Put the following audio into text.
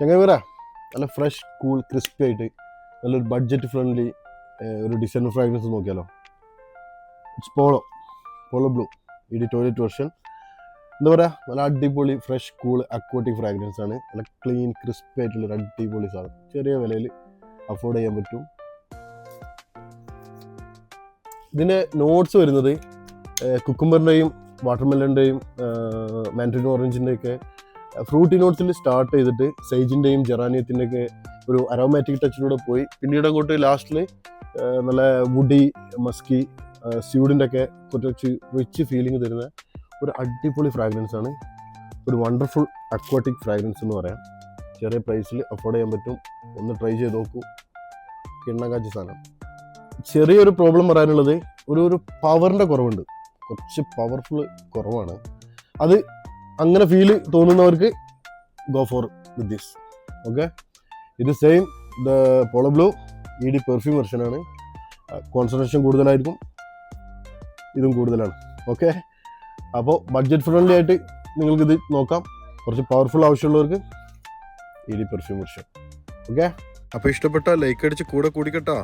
ചങ്ങായിവര നല്ല fresh cool crispy ആയിട്ട് നല്ലൊരു ബഡ്ജറ്റ് ഫ്രണ്ട്ലി ഒരു ഡിസൈനർ ഫ്രാഗ്രൻസ് നോക്കിയാലോ. It's polo polo blue eau de toilette version എന്താ പറയുക നല്ല അടിപൊളി ഫ്രഷ് കൂൾ അക്വാട്ടിക് ഫ്രാഗ്രൻസ് ആണ്. നല്ല ക്ലീൻ ക്രിസ്പി ആയിട്ടുള്ള ഒരു അടിപൊളി സാധനം. ചെറിയ വിലയിൽ അഫോർഡ് ചെയ്യാൻ പറ്റും. ഇതിന്റെ നോട്ട്സ് വരുന്നത് കുക്കുംബറിന്റെയും വാട്ടർമെലന്റെയും മാൻഡ്രിൻ ഓറഞ്ചിന്റെ ഒക്കെ ഫ്രൂട്ടി നോട്ട്സിൽ സ്റ്റാർട്ട് ചെയ്തിട്ട് സൈജിന്റെയും ജെറാനിയത്തിന്റെ ഒക്കെ ഒരു അരോമാറ്റിക് ടച്ചിലൂടെ പോയി. പിന്നീട് അങ്ങോട്ട് ലാസ്റ്റിൽ നല്ല വുഡി മസ്കി സ്യൂഡിന്റെ ഒക്കെ കുറച്ച് റിച്ച് ഫീലിംഗ് തരുന്ന ഒരു അടിപൊളി ഫ്രാഗ്രൻസ് ആണ്. ഒരു വണ്ടർഫുൾ അക്വാട്ടിക് ഫ്രാഗ്രൻസ് എന്ന് പറയാം. ചെറിയ പ്രൈസിൽ അഫോർഡ് ചെയ്യാൻ പറ്റും. ഒന്ന് ട്രൈ ചെയ്ത് നോക്കൂ. കിണ്ണക്കാച്ചി സാധനം. ചെറിയൊരു പ്രോബ്ലം പറയാനുള്ളത് ഒരു ഒരു പവറിന്റെ കുറവുണ്ട്. കുറച്ച് പവർഫുൾ കുറവാണ്. അത് അങ്ങനെ feel തോന്നുന്നവർക്ക് go for with this okay ഇത് same the polo blue E D perfume ആണ്. കോൺസെൻട്രേഷൻ കൂടുതലായിരിക്കും. ഇതും കൂടുതലാണ്. ഓക്കെ അപ്പോൾ ബഡ്ജറ്റ് ഫ്രണ്ട്ലി ആയിട്ട് നിങ്ങൾക്ക് ഇത് നോക്കാം. കുറച്ച് പവർഫുൾ ആവശ്യമുള്ളവർക്ക് E D perfume version okay അപ്പോൾ ഇഷ്ടപ്പെട്ട ലൈക്ക് അടിച്ച് കൂടെ കൂടിക്കട്ടാ.